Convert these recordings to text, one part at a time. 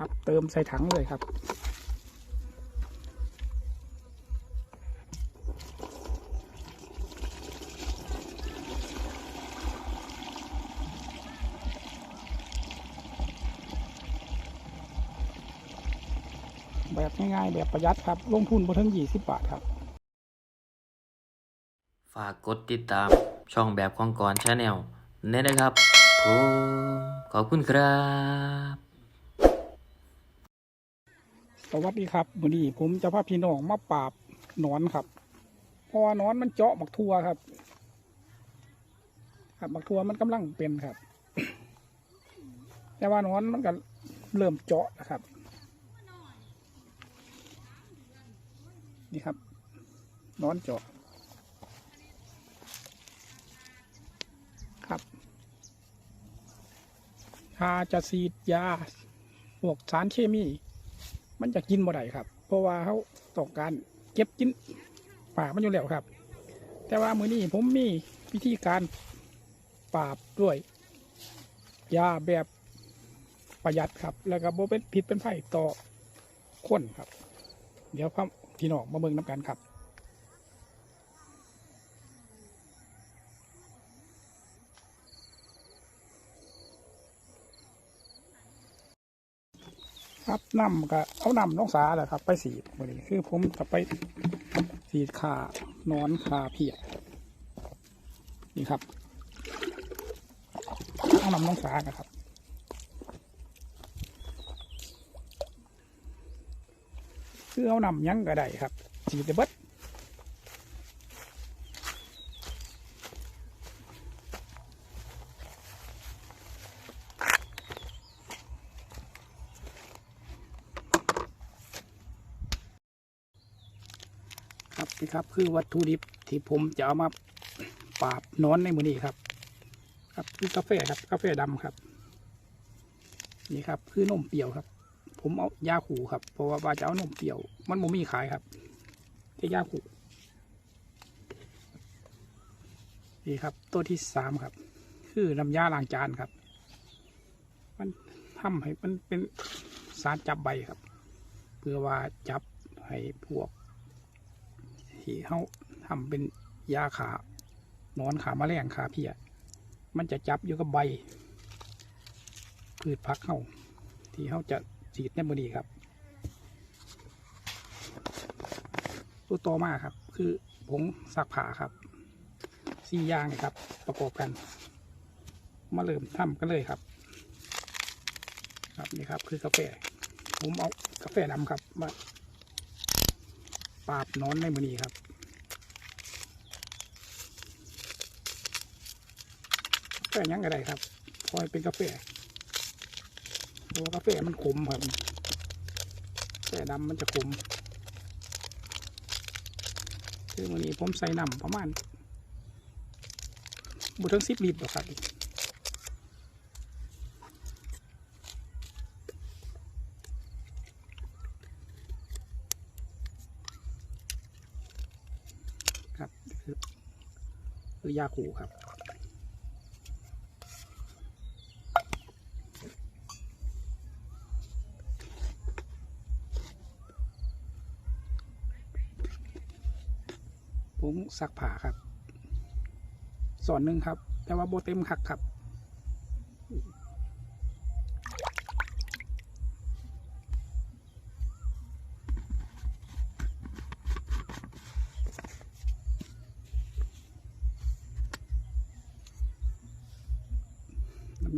ครับ เติมใส่ถังเลยครับ แบบง่ายๆ แบบประหยัดครับ ลงทุนบ่ถึง20บาทครับ ฝากกดติดตามช่องแบบของกรชาแนลเน้นะครับผมขอบคุณครับ สวัสดีครับวันนี้ผมจะพาพี่น้องมาปราบนอนครับ เพราะว่าหนอนมันเจาะหมักทั่วครับ ครับหมักทั่วมันกำลังเป็นครับ แต่ว่าหนอนมันก็เริ่มเจาะนะครับ นี่ครับ นอนเจาะ ครับถ้าจะฉีดยาพวกสารเคมี มันจะกินบ่ได้ครับ เพราะว่าเขาต้องการเก็บกินป่ามันอยู่แล้วครับ แต่ว่ามือนี้ผมมีวิธีการปราบด้วยยาแบบประหยัดครับ แล้วก็บ่เป็นผิดเป็นไผ่ต่อคนครับ เดี๋ยวพ่อพี่น้องมาเบิ่งน้ำกันครับ ครับน้ำก็เอาน้ำน้องสาแหละครับ ไปสีดวันนี้คือผมจะไปสีดขานอนขาเพียนี่ครับเอาน้ำน้องสานะครับคือเอาน้ำยั้งก็ได้ครับสีดได้เบิด ครับครับ คือวัตถุดิบที่ผมจะเอามาปราบนอนในมือนี้ครับ ครับคือกาแฟครับกาแฟดำครับ นี่ครับ คือนมเปรี้ยวครับ ผมเอายาขู่ครับ เพราะว่าว่าจะเอานมเปรี้ยว มันบ่มีขายครับจะยาขู่นี่ครับ ตัวที่สามครับ คือน้ำยาล้างจานครับ มันทำให้มันเป็นสารจับใบครับ เพื่อว่าจับให้พวก ที่เขาทำเป็นยาขาหนอนขาแมลงขาเพียมันจะจับอยู่กับใบ พืชพักเขาที่เขาจะฉีดในมือนี้ครับ ตัวต่อมาครับ คือผงซักผ้าครับสี่อย่างครับ ประกอบกัน มาเริ่มทำกันเลยครับ ครับนี่ครับคือกาแฟผมเอากาแฟดำครับมา ปราบนอนในมือนี้ครับแฟหยังก็ได้ครับพอยเป็นกาแฟเพราะว่ากาแฟมันขมครับกาแฟดำมันจะขมคือวันนี้ผมใส่น้ำประมาณบุถึงสิบลิตรหรอครับ ครับคือยาคูครับผงซักผ้าครับส่วนหนึ่งครับ แต่ว่าโบเต็มคักครับ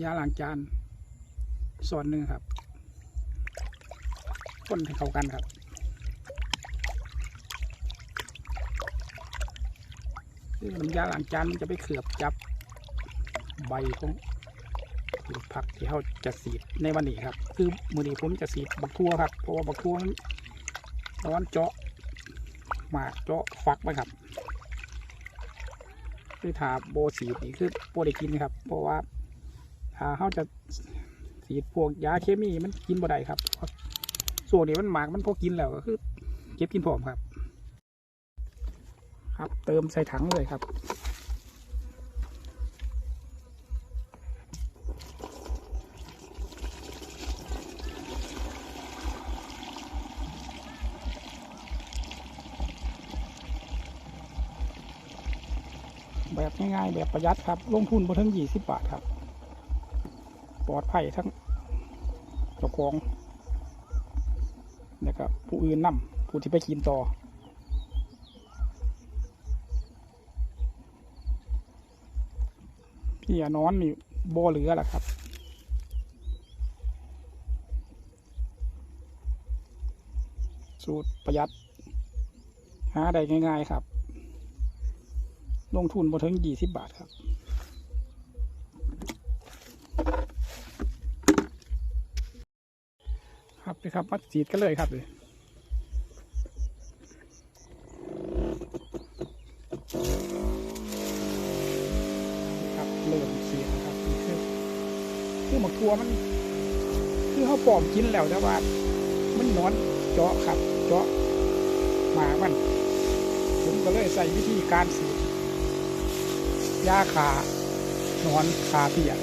ยาล้างจานส่วนหนึ่งครับคนให้เข้ากันครับน้ำยาล้างจานมันจะไปเขือบจับใบของผักที่เขาจะสีดในวันนี้ครับ คือมือนี้ผมจะสีดบักทั่วครับ เพราะว่าบักทั่วมันร้อนเจาะหมากเจาะฟักไปครับคือถาโบสีดนี่คือโบได้กินครับ เพราะว่า ถ้าเขาจะสีพวกยาเคมีมันกินบ่ได้ครับส่วนนี้มันหมากมันพอกินแล้วก็คือ เก็บกินพร้อมครับ ครับเติมใส่ถังเลยครับแบบง่ายๆ แบบประหยัดครับ ลงทุนบนทั้งยี่สิบบาทครับ ลอดภัยทั้งเจ้าของนะครับผู้อื่นนำผู้ที่ไปกินต่อพี่อนอนนี่บ่เหลือแล้วครับสูตรประหยัด หาได้ง่าย ๆ ครับ ลงทุนบ่ถึงยี่สิบบาทครับ ครับเลยครับมาฉีดกันเลยครับเลยครับเริ่มฉีดนะครับนี่คือคือหมกทัวมัน คือเขาปลอมกินแล้วแต่ว่า มันนอนเจาะครับ เจาะหมามัน ผมก็เลยใส่วิธีการฉีดยาขานอนขาเปียก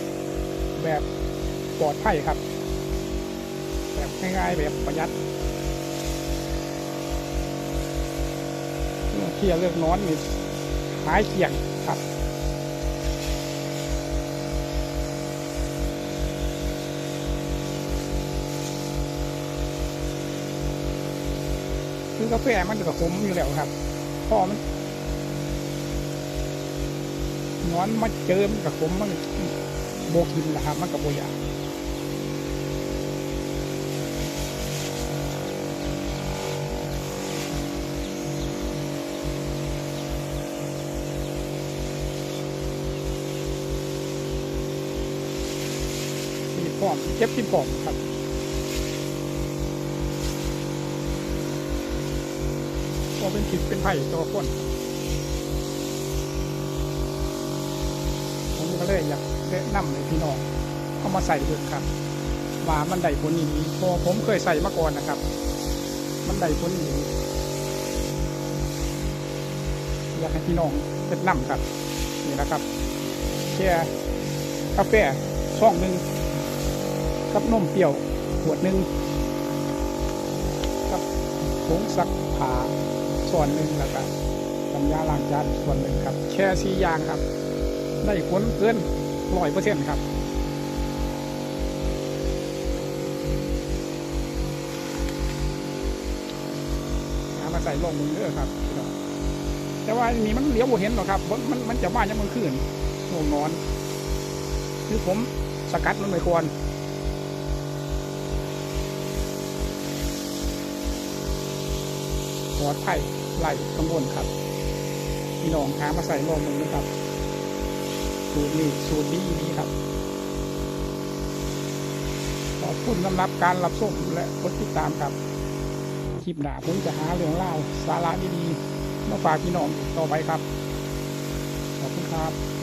แบบปลอดภัยครับ ง่ายๆแบบประหยัดเรื่องเคลียเรื่องนอนนี่หายเกี่ยงครับคือกาแฟมันจะขมอยู่แล้วครับพอมันนอนมาเจอมันกับขมมันโบกินแหละครับมันกับโบยา ก่อมเก็บที่พร้อมครับพอเป็นผิดเป็นไผ่ตัวคนผมก็เลยอยากแนะนำให้พี่น้องเอามาใส่ดูครับ ว่ามันได้ผลดีพอผมเคยใส่มาก่อนนะครับ มันได้ผลดีอยากให้พี่น้องเป็นนำครับนี่นะครับแค่กาแฟช่องหนึ่ง กับนมเปรี้ยวขวดหนึ่งกับผงซักผ้าส่วนหนึ่งแล้วก็น้ำยาล้างจานส่วนหนึ่งครับแช่ซีอยางครับ ได้ผลเกินร้อยเปอร์เซ็นต์ครับมาใส่ลงมือเด้อครับแต่ว่านี่มันเหลียวเห็นหรอครับมันมันจะมายังมือคืนโงนอน คือผมสกัดมันไม่ควร ปลอดภัยไหลกังวลครับพี่น้องหามาใส่ลงมือนะครับ สูตรนี้สูตรดีนี้ครับ ขอบคุณสำหรับการรับชมและกดติดตามครับคลิปหน้าผมจะหาเรื่องเล่าสาระดีๆมาฝากพี่น้องต่อไปครับ ขอบคุณครับ